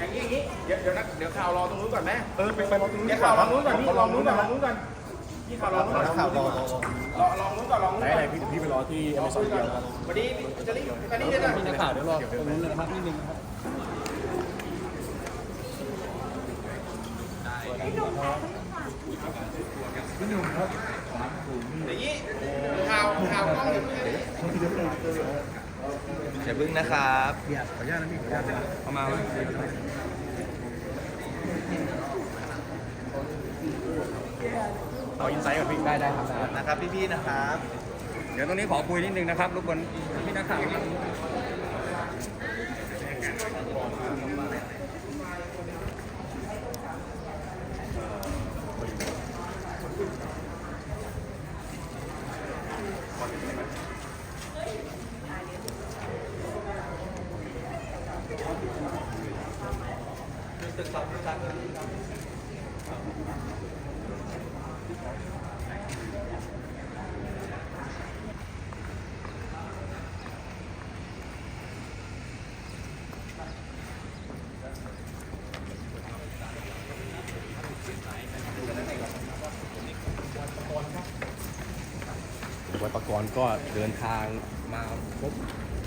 อย่างนี้อย่างนี้เดี๋ยวเดี๋ยวนะเดี๋ยวข่าวรอตรงนู้นก่อนไหมเออไปไปรอตรงนี้เดี๋ยวข่าวรอตรงนู้นก่อนพี่ลองนู้นก่อนลองนู้นก่อนพี่ข่าวรอนู้นก่อนข่าวรอรอลองนู้นก่อนลองนู้นไหนก่อนไหนพี่พี่ไปรอที่อเมซอนเดียวครับสวัสดีพี่จะรีบไปนี่เลยนะพี่นักข่าวเดี๋ยวรอตรงนู้นเลยนะครับนิดนึงนะครับอย่างนี้ข่าวข่าวกล้องอยู่ที่ไหน อย่าพึ่งนะครับขออนุญาตนะพี่ขออนุญาตนะเอามาเอาอินไซต์กับพี่ได้ได้ครับนะครับพี่ๆนะครับ เดี๋ยวตรงนี้ขอคุยนิดนึงนะครับรบกวนพี่นักข่าวครับ วัย ประกรณ์ก็เดินทางมาพบ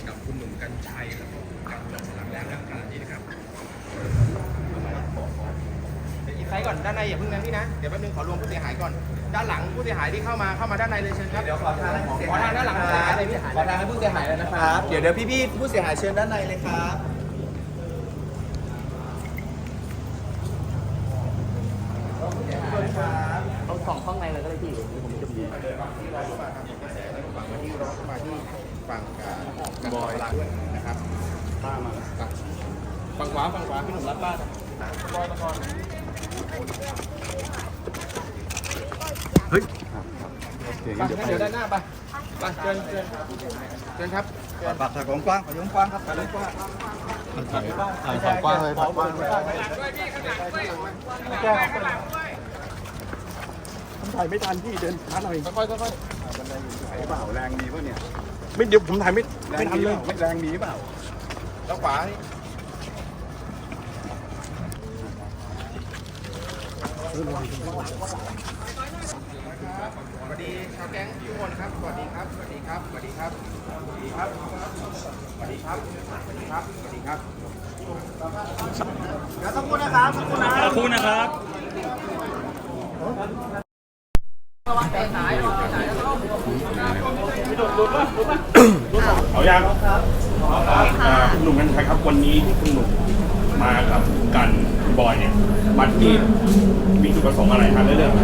กับคุณหนุ่มกัญชัยแล้วก็การจอมพลังแรงขนาดนี้นะครับเดี๋ยวอินไซต์ก่อนด้านในอย่าเพิ่งนะพี่นะเดี๋ยวแป๊บนึงขอรวมผู้เสียหายก่อน ด้านหลังผู้เสียหายที่เข้ามาเข้ามาด้านในเลยเชิญครับเดี๋ยวขอทางให้ผู้เสียขอหายทางด้านหลังผู้เสียหายเลยพี่ขอทางให้ผู้เสียหายเลยนะครับเดี๋ยวเดี๋ยวพี่ๆผู้เสียหายเชิญด้านในเลยครับ เอาสองข้างในเลยก็ได้พี่ผมจะดี มาที่ร้องมา ที่ฝั่งกับบอยนะครับป้ามาฝั่งขวาฝั่งขวาพี่หนุ่มรับบ้านบอยตะกอนเฮ้ยโอเคไปงั้นเดี๋ยวงั้นไปเดี๋ยวด้านหน้าไปไปเชิญเชิญเชิญครับปากถอยของกว้างขอยงกว้างครับขอยงกว้างถ่ายถ่ายฝั่งกว้างเลยฝั่งกว้างเลยผมถ่ายไม่ทันพี่เดินช้าหน่อยค่อยๆค่อยไหนเปล่าแรงมีป่ะเนี่ย ไม่เดี๋ยวผมถ่ายไม่ไม่ทันเลยไม่แรงมีเปล่าๆแล้วขวานี่สวัสดีชาวแก๊งทุกคนครับ สวัสดีครับ สวัสดีครับ สวัสดีครับ สวัสดีครับ สวัสดีครับ สวัสดีครับ สวัสดีครับ เดี๋ยวสักครู่นะครับสักครู่นะ ขอบคุณนะครับ เอายังอ่าคุณหนุ่มกันชัยครับวันนี้ที่คุณหนุ่มมากับกันบอยเนี่ยมาที่มีจุดประสงค์อะไรครับเรื่องอะไร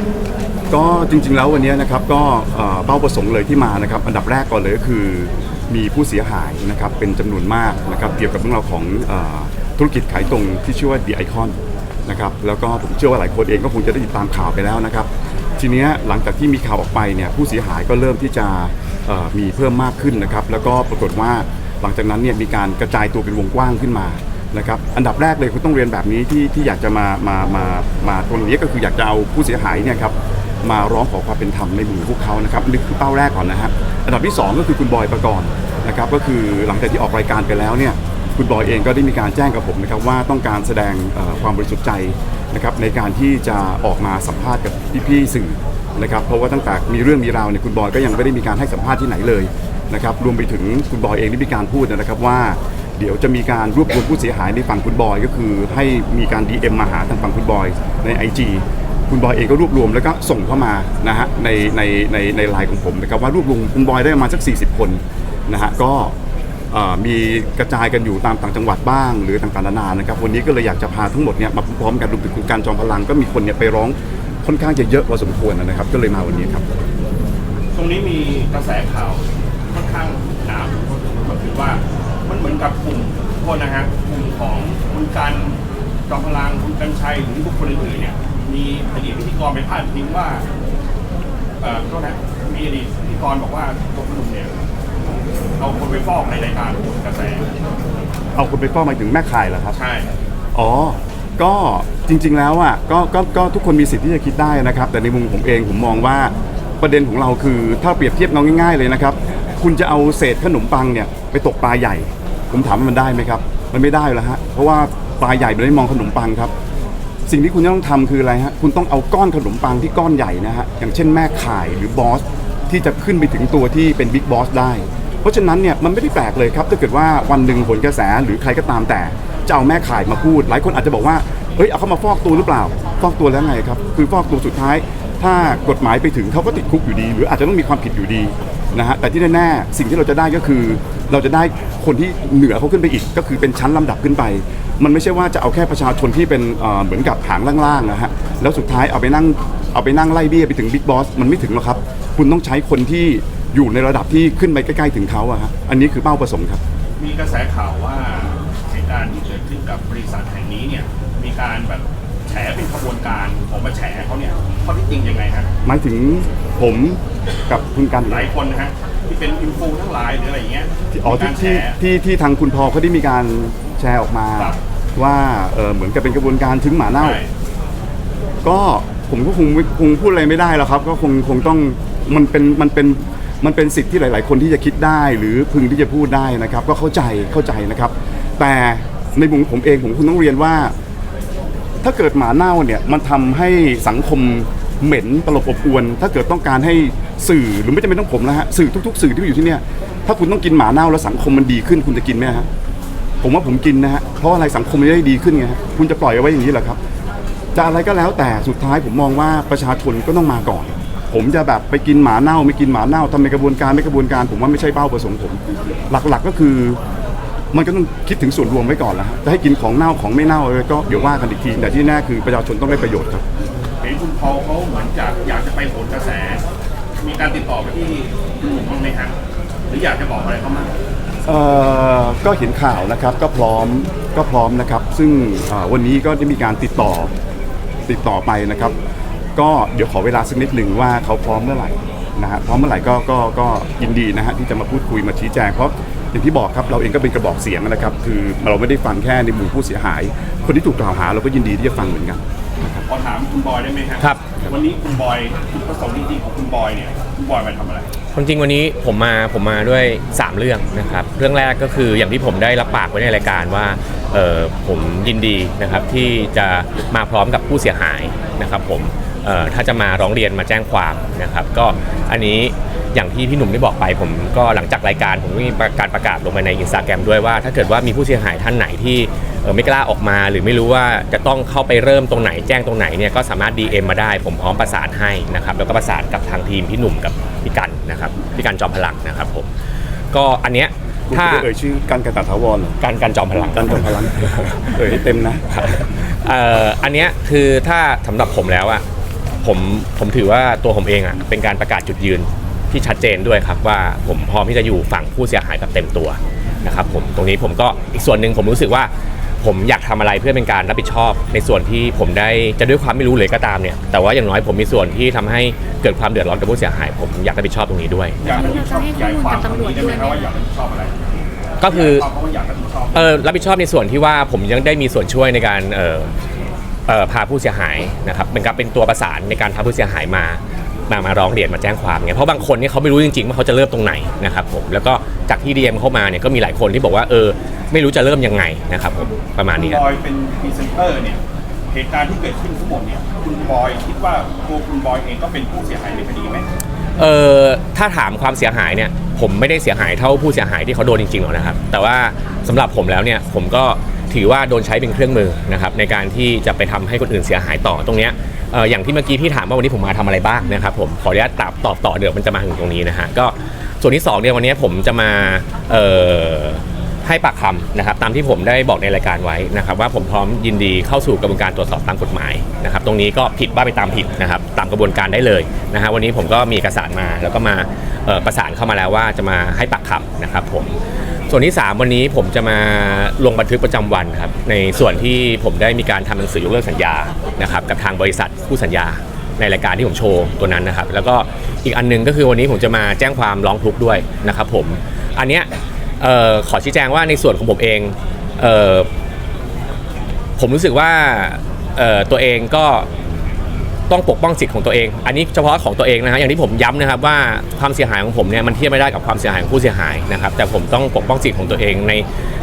ก็จริงๆแล้ววันนี้นะครับก็เอ่อเป้าประสงค์เลยที่มานะครับอันดับแรกก่อนเลยก็คือมีผู้เสียหายนะครับเป็นจำนวนมากนะครับเกี่ยวกับเรื่องราวของเออธุรกิจขายตรงที่ชื่อว่า The Icon นะครับแล้วก็ผมเชื่อว่าหลายคนเองก็คงจะได้ติดตามข่าวไปแล้วนะครับ ทีเนี้ยหลังจากที่มีข่าวออกไปเนี่ยผู้เสียหายก็เริ่มที่จะ มีเพิ่มมากขึ้นนะครับ แล้วก็ปรากฏว่าหลังจากนั้นเนี่ยมีการกระจายตัวเป็นวงกว้างขึ้นมานะครับอันดับแรกเลยคุณต้องเรียนแบบนี้ที่ที่อยากจะมามามามาตรงนี้ก็คืออยากจะเอาผู้เสียหายเนี่ยครับมาร้องขอความเป็นธรรมในมือพวกเขานะครับนี่คือเป้าแรกก่อนนะฮะอันดับที่ 2 ก็คือคุณบอยประกรณ์นะครับก็คือหลังจากที่ออกรายการไปแล้วเนี่ย คุณบอยเองก็ได้มีการแจ้งกับผมนะครับว่าต้องการแสดงความบริสุทธิ์ใจนะครับในการที่จะออกมาสัมภาษณ์กับพี่ๆสื่อนะครับเพราะว่าตั้งแต่มีเรื่องมีราวเนี่ยคุณบอยก็ยังไม่ได้มีการให้สัมภาษณ์ที่ไหนเลยนะครับรวมไปถึงคุณบอยเองได้มีการพูดนะครับว่าเดี๋ยวจะมีการรวบรวมผู้เสียหายในฝั่งคุณบอย ก็คือให้มีการ DM มาหาทางฝั่งคุณบอยใน IG คุณบอยเองก็รวบรวมแล้วก็ส่งเข้ามานะฮะในในในในไลน์ของผมนะครับว่ารวบรวมคุณบอยได้ประมาณสัก 40 คนนะฮะก็ มีกระจายกันอยู่ตามต่างจังหวัดบ้าง หรือต่างๆนานานะครับวันนี้ก็เลยอยากจะพาทั้งหมดเนี่ยมาพร้อมกันรวมถึงคุณการจอมพลังก็มีคนเนี่ยไปร้องค่อนข้างจะเยอะพอสมควรนะครับ ก็เลยมาวันนี้ครับ ตรงนี้มีกระแสข่าวค่อนข้างหนาก็คือว่ามันเหมือนกับกลุ่มโทษนะฮะกลุ่มของคุณการจอมพลังคุณกัญชัยหรือบุคคลอื่นๆเนี่ยมีอดีตพิธีกรไปพาดพิงว่าเอ่อโทษนะมีอดีตพิธีกรบอกว่าตัวคุณหนุ่มเนี่ย เอาคนไปฟอกในรายการโหนกระแสเอาคุณไปฟ้องหมายถึงแม่ข่ายเหรอครับ ใช่ อ๋อ ก็จริง ๆ แล้วอะก็ก็ก็ทุกคนมีสิทธิ์ที่จะคิดได้นะครับ แต่ในมุมผมเองผมมองว่าประเด็นของเราคือถ้าเปรียบเทียบน้องง่าย ๆ เลยนะครับ คุณจะเอาเศษขนมปังเนี่ยไปตกปลาใหญ่ ผมถามว่ามันได้ไหมครับ มันไม่ได้แล้วฮะ เพราะว่าปลาใหญ่ไม่ได้มองขนมปังครับ สิ่งที่คุณจะต้องทำคืออะไรฮะ คุณต้องเอาก้อนขนมปังที่ก้อนใหญ่นะฮะ อย่างเช่นแม่ข่ายหรือบอสที่จะขึ้นไปถึงตัวที่เป็นบิ๊กบอสได้ เพราะฉะนั้นเนี่ยมันไม่ได้แปลกเลยครับถ้าเกิดว่าวันหนึ่งผลกระแสหรือใครก็ตามแต่จะเอาแม่ข่ายมาพูด หลายคนอาจจะบอกว่าเฮ้ยเอาเข้ามาฟอกตัวหรือเปล่า ฟอกตัวแล้วไงครับคือฟอกตัวสุดท้าย ถ้ากฎหมายไปถึงเขาก็ติดคุกอยู่ดี หรืออาจจะต้องมีความผิดอยู่ดีนะฮะแต่ที่แน่ๆสิ่งที่เราจะได้ก็คือ เราจะได้คนที่เหนือเขาขึ้นไปอีก ก็คือเป็นชั้นลำดับขึ้นไป มันไม่ใช่ว่าจะเอาแค่ประชาชนที่เป็นเอ่อเหมือนกับหางล่างๆนะฮะแล้วสุดท้ายเอาไปนั่งเอาไปนั่งไล่เบี้ยไปถึงบิ๊กบอสมันไม่ถึงหรอกครับ คุณต้องใช้คนที่ อยู่ในระดับที่ขึ้นไปใกล้ๆถึงเขาอะฮะอันนี้คือเป้าประสงค์ครับ มีกระแสข่าวว่าเหตุการณ์ที่เกิดขึ้นกับบริษัทแห่งนี้เนี่ยมีการแบบแฉเป็นขบวนการออกมาแฉเขาเนี่ยข้อที่จริงยังไงฮะหมายถึงผมกับคุณกันหลายคนนะฮะที่เป็นอินฟูทั้งหลายหรืออะไรอย่างเงี้ยที่อ๋อมีที่การแฉที่ที่ที่ทางคุณพอเขาได้มีการแชร์ออกมาครับว่าเออเหมือนกับเป็นกระบวนการถึงหมาเน่าใช่ก็ผมก็คงไม่คงพูดอะไรไม่ได้แล้วครับ ก็คงคงต้องมันเป็นมันเป็น มันเป็นสิทธิ์ที่หลาย ๆ คนที่จะคิดได้หรือพึงที่จะพูดได้นะครับ ก็เข้าใจเข้าใจนะครับ แต่ในมุมผมเองผมคุณต้องเรียนว่า ถ้าเกิดหมาเน่าเนี่ยมันทำให้สังคมเหม็นตลบอบอวน ถ้าเกิดต้องการให้สื่อหรือไม่จำเป็นต้องผมนะฮะสื่อทุก ๆ สื่อที่อยู่ที่เนี่ยถ้าคุณต้องกินหมาเน่าแล้วสังคมมันดีขึ้นคุณจะกินไหมฮะผมว่าผมกินนะฮะเพราะอะไรสังคมมันจะได้ดีขึ้นไงฮะคุณจะปล่อยเอาไว้อย่างนี้เหรอครับจะอะไรก็แล้วแต่สุดท้ายผมมองว่าประชาชนก็ต้องมาก่อน ผมจะแบบไปกินหมาเน่าไม่กินหมาเน่าทำในกระบวนการไม่กระบวนการ ผมว่าไม่ใช่เป้าประสงค์ผม หลักๆก็คือ มันก็ต้องคิดถึงส่วนรวมไว้ก่อนแล้วฮะจะให้กินของเน่าของไม่เน่าเออก็เดี๋ยวว่ากันอีกทีแต่ที่แน่คือประชาชนต้องได้ประโยชน์ครับเห็นคุณพอลเขาเหมือนจะอยากจะไปโหนกระแส มีการติดต่อไปที่คุณหนุ่มบ้างไหมฮะหรืออยากจะบอกอะไรเขาบ้างเอ่อก็เห็นข่าวนะครับก็พร้อมก็พร้อมนะครับ ซึ่งเอ่อวันนี้ก็ได้มีการติดต่อติดต่อไปนะครับ ก็เดี๋ยวขอเวลาสักนิดหนึ่งว่าเขาพร้อมเมื่อไหร่นะฮะพร้อมเมื่อไหร่ก็ก็ก็ยินดีนะฮะที่จะมาพูดคุยมาชี้แจงเพราะอย่างที่บอกครับเราเองก็เป็นกระบอกเสียงนะครับ คือเราไม่ได้ฟังแค่ในมุมผู้เสียหาย คนที่ถูกกล่าวหาเราก็ยินดีที่จะฟังเหมือนกันขอถามคุณบอยได้ไหมฮะครับ วันนี้คุณบอยจุดประสงค์จริงๆของคุณบอยเนี่ยคุณบอยมาทำอะไร ความจริงวันนี้ผมมาผมมาด้วย 3 เรื่องนะครับ เรื่องแรกก็คืออย่างที่ผมได้รับปากไว้ในรายการว่าเออผมยินดีนะครับที่จะมาพร้อมกับผู้เสียหายนะครับผมเอ่อ ถ้าจะมาร้องเรียนมาแจ้งความนะครับ ก็อันนี้อย่างที่พี่หนุ่มได้บอกไป ผมก็หลังจากรายการผมก็มีการประกาศลงไปในอินสตาแกรมด้วยว่าถ้าเกิดว่ามีผู้เสียหายท่านไหนที่เอ่อไม่กล้าออกมา หรือไม่รู้ว่าจะต้องเข้าไปเริ่มตรงไหนแจ้งตรงไหนเนี่ยก็สามารถ DM มาได้ ผมพร้อมประสานให้นะครับแล้วก็ประสานกับทางทีมพี่หนุ่มกับพี่กันนะครับพี่กันจอมพลังนะครับผมก็อันเนี้ยคุณถ้าจะเอ่ยชื่อกันกันตาถาวรเหรอการกันจอมพลังกันจอมพลังเอ่ยให้เต็มนะเอ่ออันเนี้ยคือถ้าสำหรับผมแล้วอะ ผมผมถือว่าตัวผมเองอะเป็นการประกาศจุดยืนที่ชัดเจนด้วยครับว่าผมพร้อมที่จะอยู่ฝั่งผู้เสียหายแบบเต็มตัวนะครับผมตรงนี้ผมก็อีกส่วนหนึ่งผมรู้สึกว่า ผมอยากทำอะไรเพื่อเป็นการรับผิดชอบ ในส่วนที่ผมได้จะด้วยความไม่รู้เลยก็ตามเนี่ยแต่ว่าอย่างน้อยผมมีส่วนที่ทำให้เกิดความเดือดร้อนกับผู้เสียหาย ผมอยากรับผิดชอบตรงนี้ด้วยอยากรับผิดชอบใหญ่ความตรงนี้ได้ไหมครับว่าอยากรับผิดชอบอะไรก็คือความเขาว่าอยากรับผิดชอบเออรับผิดชอบในส่วนที่ว่าผมยังได้มีส่วนช่วยในการเออเออ พาผู้เสียหายนะครับเป็นการเป็นตัวประสานในการพาผู้เสียหายมามามาร้องเรียนมาแจ้งความไงเพราะบางคนเนี่ยเขาไม่รู้จริงๆว่าเขาจะเริ่มตรงไหนนะครับผมแล้วก็จากที่ดีเอ็มเข้ามาเนี่ยก็มีหลายคนที่บอกว่าเออไม่รู้จะเริ่มยังไงนะครับผมประมาณคุณนี้ครับ บอยเป็นพรีเซนเตอร์เนี่ยเหตุการณ์ที่เกิดขึ้นทั้งหมดเนี่ยคุณบอยคิดว่าตัวคุณบอยเองก็เป็นผู้เสียหายในคดีไหมเออถ้าถามความเสียหายเนี่ยผมไม่ได้เสียหายเท่าผู้เสียหายที่เขาโดนจริงๆหรอกนะครับ แต่ว่าสำหรับผมแล้วเนี่ยผมก็ ถือว่าโดนใช้เป็นเครื่องมือนะครับในการที่จะไปทำให้คนอื่นเสียหายต่อตรงเนี้ยอย่างที่เมื่อกี้พี่ถามว่าวันนี้ผมมาทำอะไรบ้างนะครับผมขออนุญาตตอบตอบต่อเดี๋ยวมันจะมาถึงตรงนี้นะฮะก็ส่วนที่สองเนี่ยวันนี้ผมจะมา ให้ปากคำนะครับตามที่ผมได้บอกในรายการไว้นะครับว่าผมพร้อมยินดีเข้าสู่กระบวนการตรวจสอบตามกฎหมายนะครับตรงนี้ก็ผิดว่าไปตามผิดนะครับตามกระบวนการได้เลยนะฮะวันนี้ผมก็มีเอกสารมาแล้วก็มาประสานเข้ามาแล้วว่าจะมาให้ปากคำนะครับผมส่วนที่ 3 วันนี้ผมจะมาลงบันทึกประจำวันครับในส่วนที่ผมได้มีการทำหนังสือยกเลิกสัญญานะครับกับทางบริษัทคู่สัญญาในรายการที่ผมโชว์ตัวนั้นนะครับ แล้วก็อีกอันหนึงก็คือวันนี้ผมจะมาแจ้งความร้องทุกข์ด้วยนะครับผมอันเนี้ย เอ่อขอชี้แจงว่าในส่วนของผมเองเอ่อผมรู้สึกว่าเอ่อตัวเองก็ต้องปกป้องสิทธิ์ของตัวเอง อันนี้เฉพาะของตัวเองนะฮะอย่างที่ผมย้ำนะครับว่าความเสียหายของผมเนี่ยมันเทียบไม่ได้กับความเสียหายของผู้เสียหายนะครับ แต่ผมต้องปกป้องสิทธิ์ของตัวเอง ใน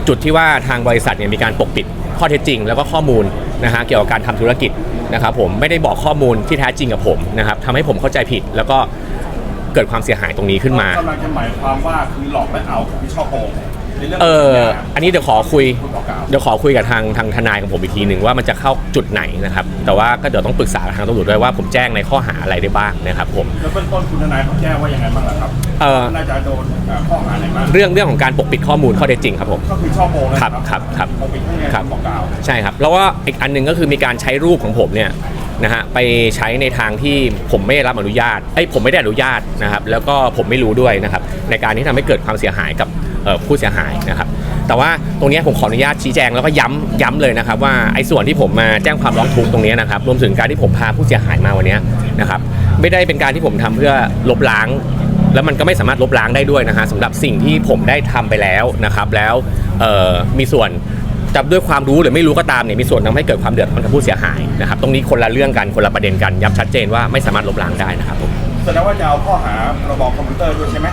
จุดที่ว่าทางบริษัทเนี่ยมีการปกปิดข้อเท็จจริง แล้วก็ข้อมูลนะฮะเกี่ยวกับการทำธุรกิจนะครับผมไม่ได้บอกข้อมูลที่แท้จริงกับผมนะครับทำให้ผมเข้าใจผิดแล้วก็ เกิดความเสียหายตรงนี้ขึ้นมา กำลังจะหมายความว่าคือหลอกและเอาคือช่อโกงในเรื่องเออสัญญาอันนี้เดี๋ยวขอคุย คุณบอกกล่าว เดี๋ยวขอคุยกับทางทางทนายของผมอีกทีหนึ่งว่ามันจะเข้าจุดไหนนะครับ แต่ว่าก็เดี๋ยวต้องปรึกษากับทางตำรวจด้วยว่าผมแจ้งในข้อหาอะไรได้บ้างนะครับผม แล้วเบื้องต้นคุณทนายเขาแจ้งว่ายังไงบ้างล่ะครับเอ่อ น่าจะโดนเอ่อข้อหาไหนบ้างเรื่องเรื่องของการปกปิดข้อมูลข้อเท็จจริงครับผม ก็คือช่อโกงนะครับครับครับปกปิดข้อมูลครับ บอกกล่าว ใช่ครับ แล้วว่าอีกอันหนึงก็คือมีการใช้รูปของผมเนี่ย นะฮะไปใช้ในทางที่ผมไม่ได้รับอนุญาตเอ้ยผมไม่ได้อนุญาตนะครับแล้วก็ผมไม่รู้ด้วยนะครับในการที่ทำให้เกิดความเสียหายกับผู้เสียหายนะครับแต่ว่าตรงนี้ผมขออนุญาตชี้แจงแล้วก็ย้ำย้ำเลยนะครับว่าไอ้ส่วนที่ผมมาแจ้งความร้องทุกข์ตรงนี้นะครับรวมถึงการที่ผมพาผู้เสียหายมาวันนี้นะครับไม่ได้เป็นการที่ผมทำเพื่อลบล้าง แล้วมันก็ไม่สามารถลบล้างได้ด้วยนะฮะสำหรับสิ่งที่ผมได้ทำไปแล้วนะครับแล้วมีส่วน จับด้วยความรู้หรือไม่รู้ก็ตามเนี่ยมีส่วนทำให้เกิดความเดือดร้อนกับผู้เสียหายนะครับตรงนี้คนละเรื่องกันคนละประเด็นกันย้ำชัดเจนว่าไม่สามารถลบล้างได้นะครับผมแสดงว่าจะเอาข้อหาระบอบคอมพิวเตอร์ด้วยใช่ไหม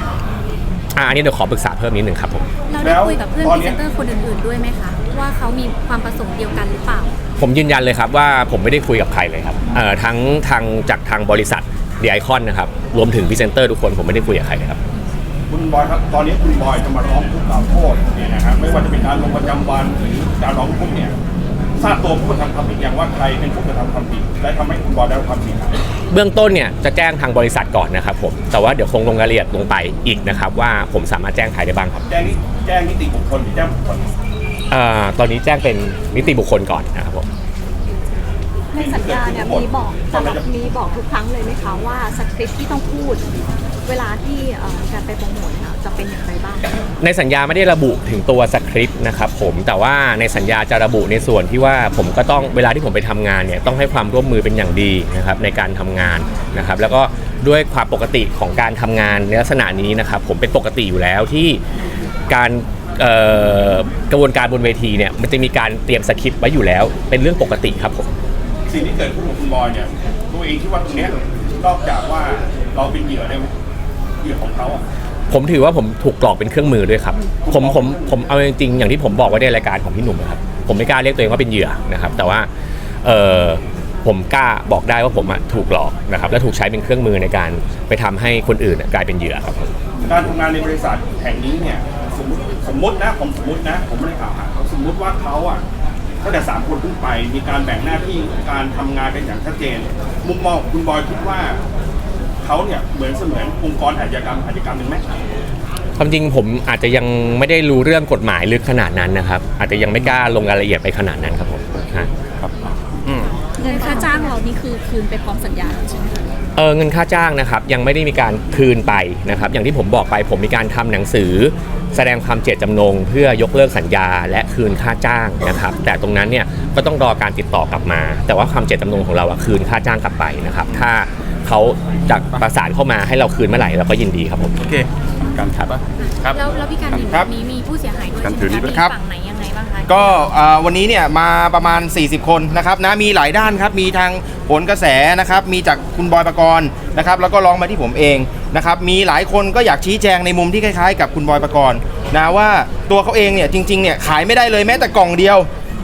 อ่าอันนี้เดี๋ยวขอปรึกษาเพิ่มนิดหนึ่งครับผมเราแล้ได้วคุยกับเพื่อนตอนพเนี้รียเซนเตอร์คนอื่นๆด้วยไหมคะว่าเขามีความประสงค์เดียวกันหรือเปล่า ผมยืนยันเลยครับว่าผมไม่ได้คุยกับใครเลยครับเอ่อทั้งทางจากทางบริษัทดีไอคอนนะครับรวมถึงพรีเซนเตอร์ทุกคนผมไม่ได้คุยกับใครเลยครับ คุณบอยครับตอนนี้คุณบอยจะมาร้องทุกข์กล่าวโทษเนี่ยนะครับไม่ว่าจะเป็นการลงประจำวันหรือการร้องทุกข์เนี่ยทราบตัวผู้กระทำความผิดอย่างว่าใครเป็นผู้กระทำความผิดและทำให้คุณบอยได้รับความเสียหาย เบื้องต้นเนี่ยจะแจ้งทางบริษัทก่อนนะครับผมแต่ว่าเดี๋ยวคงลงรายละเอียดลงไปอีกนะครับว่าผมสามารถแจ้งใครได้บ้างครับแจ้งนิแจ้งนิติบุคคลหรือแจ้งบุคคล เอ่อตอนนี้แจ้งเป็นนิติบุคคลก่อนนะครับผม ในสัญญาเนี่ยมีบอกแต่ละมีบอกทุกครั้งเลยไหมคะว่าสคริปต์ที่ต้องพูด เวลาที่เอ่อการไปโปรโมทเนี่ยจะเป็นอย่างไรบ้าง ในสัญญาไม่ได้ระบุถึงตัวสคริปต์นะครับผมแต่ว่าในสัญญาจะระบุในส่วนที่ว่าผมก็ต้องเวลาที่ผมไปทำงานเนี่ยต้องให้ความร่วมมือเป็นอย่างดีนะครับในการทำงานนะครับแล้วก็ด้วยความปกติของการทำงานในลักษณะนี้นะครับผมเป็นปกติอยู่แล้วที่การเอ่อกระบวนการบนเวทีเนี่ยมันจะมีการเตรียมสคริปต์ไว้อยู่แล้ว เป็นเรื่องปกติครับผม สิ่งที่เกิดขึ้นกับคุณบอยเนี่ยตัวเองคิดว่าตรงเนี้ยนอกจากว่าเราเป็นเหยื่อได้ไหมเหยื่อของเขาอะ ผมถือว่าผมถูกกรอกเป็นเครื่องมือด้วยครับ ผมผมผมเอาจริงๆอย่างที่ผมบอกไว้ในรายการของพี่หนุ่มนะครับ ผมไม่กล้าเรียกตัวเองว่าเป็นเหยื่อนะครับ แต่ว่าเออผมกล้าบอกได้ว่าผมอะถูกหลอกนะครับ และถูกใช้เป็นเครื่องมือในการไปทำให้คนอื่นอะกลายเป็นเหยื่อครับผมการทำงานในบริษัทแห่งนี้เนี่ยสมมติสมมตินะผมสมมตินะ ผมไม่ได้กล่าวหาเขาสมมติว่าเขาอะ ตั้งแต่สามคนขึ้นไป มีการแบ่งหน้าที่การทำงานกันอย่างชัดเจน มุมมองของคุณบอยคิดว่าเขาเนี่ยเหมือนเสมือนองค์กรอาชญากรรมอาชญากรรมหนึ่งไหมความจริงผมอาจจะยังไม่ได้รู้เรื่องกฎหมายลึกขนาดนั้นนะครับ อาจจะยังไม่กล้าลงรายละเอียดไปขนาดนั้นครับผมฮะเงินค่าจ้างเรานี่คือคืนไปพร้อมสัญญาแล้วใช่ไหมคะเออเงินค่าจ้างนะครับยังไม่ได้มีการคืนไปนะครับ อย่างที่ผมบอกไปผมมีการทำหนังสือ แสดงความเจตจำนง เพื่อยกเลิกสัญญาและคืนค่าจ้างนะครับ แต่ตรงนั้นเนี่ยก็ต้องรอการติดต่อกลับมา แต่ว่าความเจตจำนงของเราอะคืนค่าจ้างกลับไปนะครับ ถ้าเขาจะประสานเข้ามาให้เราคืนเมื่อไหร่เราก็ยินดีครับผม โอเค การครับครับ แล้วแล้วพี่การเห็นครับแบบนี้มีผู้เสียหายด้วยการใช่ถือไหมนี่คะมีครับฝั่งไหนยังไง บ้างคะก็อ่าวันนี้เนี่ยมาประมาณ 40 คนนะครับนะมีหลายด้านครับมีทางผลกระแสนะครับมีจากคุณบอยปกรณ์นะครับแล้วก็ร้องมาที่ผมเองนะครับมีหลายคนก็อยากชี้แจงในมุมที่คล้ายๆ กับคุณบอยปกรณ์นะว่าตัวเขาเองเนี่ยจริงๆเนี่ยขายไม่ได้เลยแม้แต่กล่องเดียว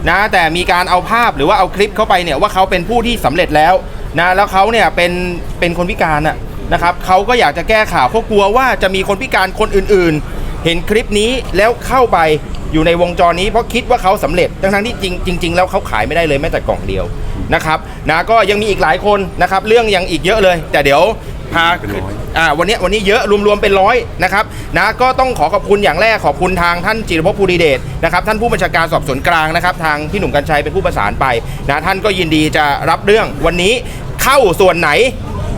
นะแต่มีการเอาภาพหรือว่าเอาคลิปเข้าไปเนี่ยว่าเขาเป็นผู้ที่สำเร็จแล้วนะแล้วเขาเนี่ยเป็นเป็นคนพิการนะนะครับเขาก็อยากจะแก้ข่าวเขากลัวว่าจะมีคนพิการคนอื่นๆ เห็นคลิปนี้แล้วเข้าไป อยู่ในวงจรนี้เพราะคิดว่าเขาสำเร็จทั้งๆที่จริงจริง ๆ แล้วเขาขายไม่ได้เลยแม้แต่กล่องเดียวนะครับนะก็ยังมีอีกหลายคนนะครับเรื่องยังอีกเยอะเลย แต่เดี๋ยวพาเป็นร้อยอ่าวันนี้วันนี้เยอะรวมๆเป็นร้อยนะครับนะก็ต้องขอขอบคุณอย่างแรกขอบคุณทางท่านจิรภพภูริเดชนะครับท่านผู้บัญชาการสอบสวนกลางนะครับทางพี่หนุ่มกัญชัยเป็นผู้ประสานไปนะท่านก็ยินดีจะรับเรื่องวันนี้เข้าส่วนไหน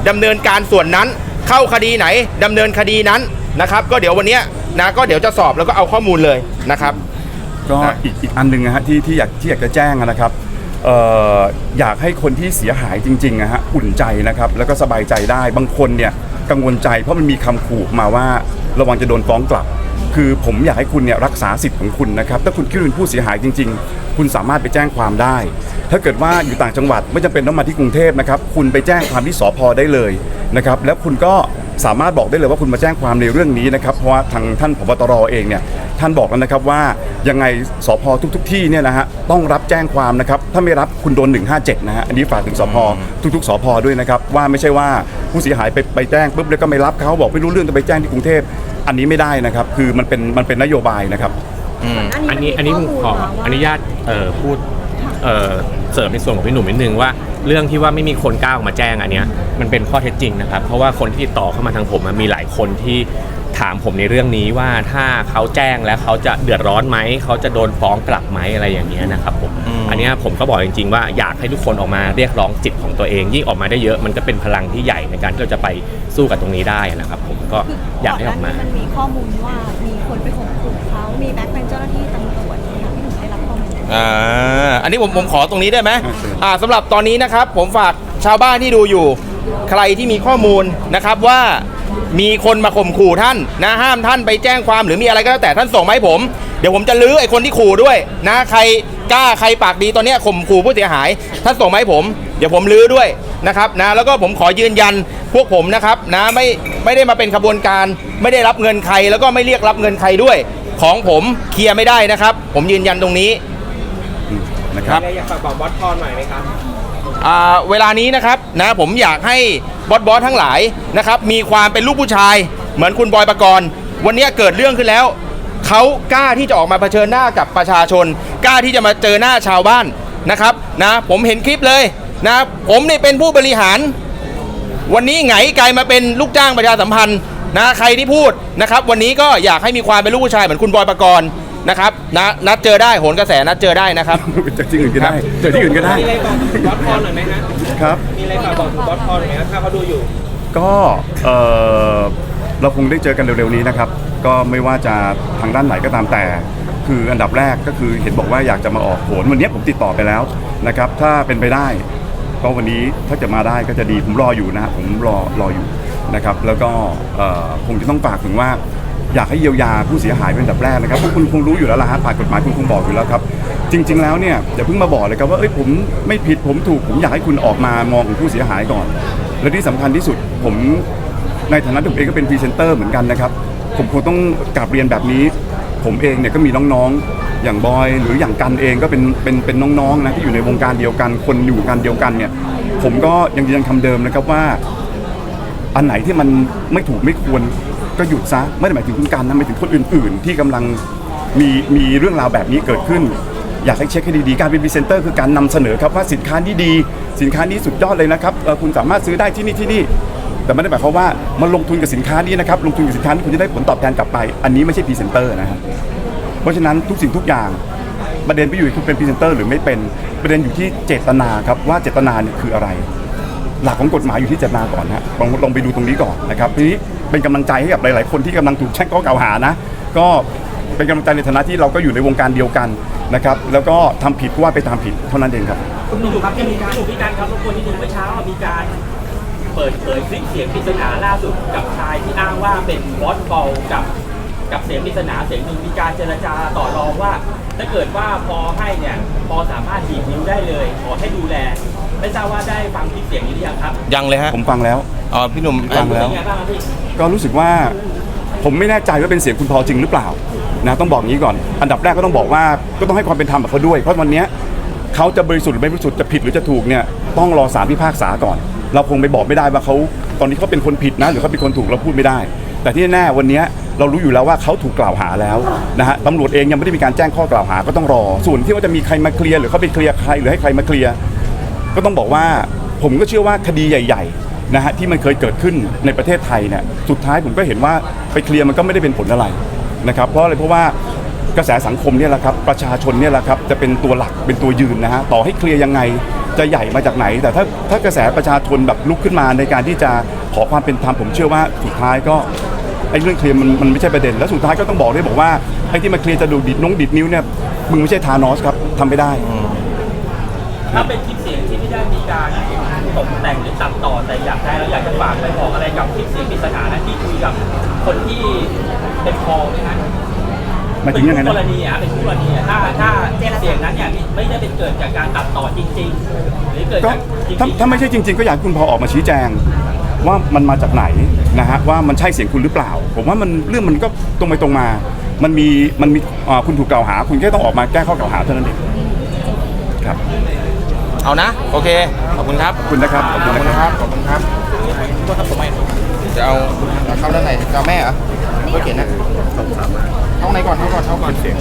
ดำเนินการส่วนนั้น เข้าคดีไหนดำเนินคดีนั้นนะครับก็เดี๋ยววันเนี้ย นะก็เดี๋ยวจะสอบแล้วก็เอาข้อมูลเลยนะครับ ก็นะ อีกอีกอันหนึ่งนะฮะที่ที่อยากที่อยากจะแจ้งนะครับเอ่ออยากให้คนที่เสียหายจริงๆนะฮะอุ่นใจนะครับแล้วก็สบายใจได้บางคนเนี่ยกังวลใจเพราะมันมีคำขู่มาว่าระวังจะโดนฟ้องกลับ คือผมอยากให้คุณเนี่ยรักษาสิทธิ์ของคุณนะครับถ้าคุณคิดว่าเป็นผู้เสียหายจริง ๆ คุณสามารถไปแจ้งความได้ ถ้าเกิดว่าอยู่ต่างจังหวัดไม่จำเป็นต้องมาที่กรุงเทพนะครับคุณไปแจ้งความที่สพได้เลยนะครับแล้วคุณก็ สามารถบอกได้เลยว่าคุณมาแจ้งความในเรื่องนี้นะครับเพราะว่าทางท่านผบตรเองเนี่ยท่านบอกแล้วนะครับว่ายังไงสพทุก ๆ ที่เนี่ยนะฮะต้องรับแจ้งความนะครับถ้าไม่รับคุณโดน 157 นะฮะอันนี้ฝากถึงสพทุก ๆสพด้วยนะครับว่าไม่ใช่ว่าผู้เสียหายไปไปแจ้งปุ๊บแล้วก็ไม่รับเขาบอกไม่รู้เรื่องจะไปแจ้งที่กรุงเทพอันนี้ไม่ได้นะครับคือมันเป็นมันเป็นนโยบายนะครับอันนี้อันนี้ผมขออนุญาตเอ่อพูดเอ่อเสริมในส่วนของพี่หนุ่มนิดนึงว่า เรื่องที่ว่าไม่มีคนกล้าออกมาแจ้งอันเนี้ยมันเป็นข้อเท็จจริงนะครับ เพราะว่าคนที่ติดต่อเข้ามาทางผมอะมีหลายคนที่ถามผมในเรื่องนี้ว่าถ้าเขาแจ้งแล้วเขาจะเดือดร้อนไหมเขาจะโดนฟ้องกลับไหมอะไรอย่างเงี้ยนะครับผมอันเนี้ยผมก็บอกจริง ๆ ว่าอยากให้ทุกคนออกมาเรียกร้องจิตของตัวเองยิ่งออกมาได้เยอะมันก็เป็นพลังที่ใหญ่ในการที่เราจะไปสู้กับตรงนี้ได้นะครับ ผมก็อยากให้ออกมานมันมีข้อมูลว่ามีคนไปข่มขู่เขามีแบ็คเป็นเจ้าหน้าที่ตำรวจ อมูลอ่าอันนี้ผมผมขอตรงนี้ได้ไหมอ่าเชิญอ่าสำหรับตอนนี้นะครับ ผมฝากชาวบ้านที่ดูอยู่ ใครที่มีข้อมูลนะครับว่ามีคนมาข่มขู่ท่านนะห้ามท่านไปแจ้งความหรือมีอะไรก็แล้วแต่ท่านส่งมาให้ผม เดี๋ยวผมจะลื้อไอ้คนที่ขู่ด้วยนะใครกล้าใครปากดีตอนเนี้ยข่มขู่ผู้เสียหายท่านส่งมาให้ผม เดี๋ยวผมลื้อด้วยนะครับนะแล้วก็ผมขอยืนยันพวกผมนะครับนะไม่ไม่ได้มาเป็นขบวนการ ไม่ได้รับเงินใครแล้วก็ไม่เรียกรับเงินใครด้วย ของผมเคลียร์ไม่ได้นะครับ ผมยืนยันตรงนี้ นะครับอ่าเวลานี้นะครับนะผมอยากให้บอสบอสทั้งหลายนะครับมีความเป็นลูกผู้ชายเหมือนคุณบอยปกรณ์ วันนี้เกิดเรื่องขึ้นแล้วเขากล้าที่จะออกมาเผชิญหน้ากับประชาชน กล้าที่จะมาเจอหน้าชาวบ้านนะครับนะผมเห็นคลิปเลยนะผมนี่เป็นผู้บริหาร วันนี้ไงกลายมาเป็นลูกจ้างประชาสัมพันธ์นะใครที่พูดนะครับ วันนี้ก็อยากให้มีความเป็นลูกผู้ชายเหมือนคุณบอยปกรณ์ นะครับนะนัดเจอได้โหนกระแสนัดเจอได้นะครับเจอที่อื่นก็ได้เจอที่อื่นก็ได้ มีอะไรบอกถึงบอสพอหน่อยไหมฮะครับ มีอะไรฝากบอกถึงบอสพอหน่อยไหมครับถ้าเขาดูอยู่ ก็เอ่อเราคงได้เจอกันเร็วๆนี้นะครับ ก็ไม่ว่าจะทางด้านไหนก็ตามแต่ คืออันดับแรกก็คือเห็นบอกว่าอยากจะมาออกโหนวันนี้ผมติดต่อไปแล้วนะครับ ถ้าเป็นไปได้ ก็วันนี้ถ้าจะมาได้ก็จะดีผมรออยู่นะผมรอรออยู่นะครับ แล้วก็เอ่อคงจะต้องฝากถึงว่า อยากให้เยียวยาผู้เสียหายเป็นอันดับแรกนะครับพวกคุณคงรู้อยู่แล้วล่ะฮะผ่านกฎหมายคุณคงบอกอยู่แล้วครับจริง ๆ แล้วเนี่ยอย่าเพิ่งมาบอกเลยครับว่าเอ้ยผมไม่ผิดผมถูกผมอยากให้คุณออกมามองของผู้เสียหายก่อน และที่สำคัญที่สุดผมในฐานะผมเองก็เป็นพรีเซนเตอร์เหมือนกันนะครับผมคงต้องกลับเรียนแบบนี้ ผมเองเนี่ยก็มีน้องๆอย่างบอยหรืออย่างกันเองก็เป็นเป็นเป็นน้องๆนะที่อยู่ในวงการเดียวกัน คนอยู่วงการเดียวกันเนี่ยผมก็ยังยืนยันคำเดิมนะครับว่าอันไหนที่มันไม่ถูกไม่ควร ก็หยุดซะไม่ได้หมายถึงคุณการนะหมายถึงคนอื่น ๆ ที่กำลังมีมีเรื่องราวแบบนี้เกิดขึ้น อยากให้เช็คให้ดีๆการเป็นพรีเซนเตอร์คือการนำเสนอครับว่าสินค้านี้ดี สินค้านี้สุดยอดเลยนะครับคุณสามารถซื้อได้ที่นี่ที่นี่ แต่ไม่ได้หมายความว่ามาลงทุนกับสินค้านี้นะครับลงทุนกับสินค้านี้คุณจะได้ผลตอบแทนกลับไป อันนี้ไม่ใช่พรีเซนเตอร์นะครับเพราะฉะนั้นทุกสิ่งทุกอย่างประเด็นไปอยู่ที่คุณเป็นพรีเซนเตอร์หรือไม่เป็นประเด็นอยู่ที่เจตนาครับว่าเจตนาเนี่ยคืออะไร หลักของกฎหมายอยู่ที่เจตนาก่อนนะลองลองไปดูตรงนี้ก่อนนะครับทีนี้เป็นกำลังใจให้กับหลาย ๆ คนที่กำลังถูกแช่งข้อกล่าวหานะ ก็เป็นกำลังใจในฐานะที่เราก็อยู่ในวงการเดียวกันนะครับ แล้วก็ทำผิดก็ว่าไปตามผิดเท่านั้นเองครับ คุณหนุ่มครับจะมีการพี่การครับรบกวนนิดนึงเมื่อเช้ามีการเปิดเผยคลิปเสียงปริศนาล่าสุดกับชายที่อ้างว่าเป็นบอสบอลกับกับเสียงปริศนาเสียงหนึ่งมีการเจรจาต่อรองว่า ถ้าเกิดว่าพอให้เนี่ยพอสามารถดีดนิ้วได้เลย ขอให้ดูแล ไม่ทราบว่าได้ฟังคลิปเสียงนี้หรือยังครับยังเลยฮะผมฟังแล้ว อ๋อพี่หนุ่มฟังแล้ว เป็นไงบ้างครับพี่ก็รู้สึกว่าผมไม่แน่ใจว่าเป็นเสียงคุณพอจริงหรือเปล่านะต้องบอกงี้ก่อน อันดับแรกก็ต้องบอกว่าก็ต้องให้ความเป็นธรรมกับเขาด้วย เพราะวันเนี้ยเขาจะบริสุทธิ์หรือไม่บริสุทธิ์จะผิดหรือจะถูกเนี่ยต้องรอศาลพิพากษาก่อน เราคงไปบอกไม่ได้ว่าเขาตอนนี้เขาเป็นคนผิดนะหรือเขาเป็นคนถูกเราพูดไม่ได้ แต่ที่แน่ๆวันเนี้ยเรารู้อยู่แล้วว่าเขาถูกกล่าวหาแล้วนะฮะตำรวจเองยังไม่ได้มีการแจ้งข้อกล่าวหาก็ต้องรอ ส่วนที่ว่าจะมีใครมาเคลียร์หรือเขาไปเคลียร์ใครหรือให้ใครมาเคลียร์ ก็ต้องบอกว่าผมก็เชื่อว่าคดีใหญ่ ๆนะฮะที่มันเคยเกิดขึ้นในประเทศไทยเนี่ยสุดท้ายผมก็เห็นว่าไปเคลียร์มันก็ไม่ได้เป็นผลอะไรนะครับเพราะอะไรเพราะว่ากระแสสังคมเนี่ยแหละครับประชาชนเนี่ยแหละครับจะเป็นตัวหลักเป็นตัวยืนนะฮะต่อให้เคลียร์ยังไงจะใหญ่มาจากไหน แต่ถ้าถ้ากระแสประชาชนแบบลุกขึ้นมาในการที่จะขอความเป็นธรรมผมเชื่อว่าสุดท้ายก็ไอ้เรื่องเคลียร์มันมันไม่ใช่ประเด็น แล้วสุดท้ายก็ต้องบอกด้วยบอกว่าไอ้ที่มาเคลียร์จะดูดิดน้องดิดนิ้วเนี่ยมึงไม่ใช่ทานอสครับทำไม่ได้ถ้าเป็นคลิปเสียงที่ ไม่ได้มีการตกแต่งหรือตัดต่อแต่อยากได้เราอยากจะฝากไปบอกอะไรกับคลิปเสียงปริศนานั้นที่คุยกับคนที่เป็นคอไหมฮะหมายถึงยังไงเป็นนะคู่กรณีอะเป็นคู่กรณีอะถ้าถ้าเสียงนั้นเนี่ยไม่ได้เป็นเกิดจากการตัดต่อจริง ๆ หรือเกิดก็จากจริงๆถ้าถ้าไม่ใช่จริง ๆ ก็อยากให้คุณพอออกมาชี้แจง ว่ามันมาจากไหนนะฮะว่ามันใช่เสียงคุณหรือเปล่า ผมว่ามันเรื่องมันก็ตรงไปตรงมา มันมีมันมีอ่าคุณถูกกล่าวหา คุณแค่ต้องออกมาแก้ข้อกล่าวหาเท่านั้นเองครับ เอานะ โอเค ขอบคุณครับ ขอบคุณนะครับ ขอบคุณนะครับ ขอบคุณครับตัวทับผมัม่จะเอาเข้าด้านไหนจะแม่เหรอไม่เขียนนะเข้าไหนก่อนเข้าก่อนเข้าก่อนเสียง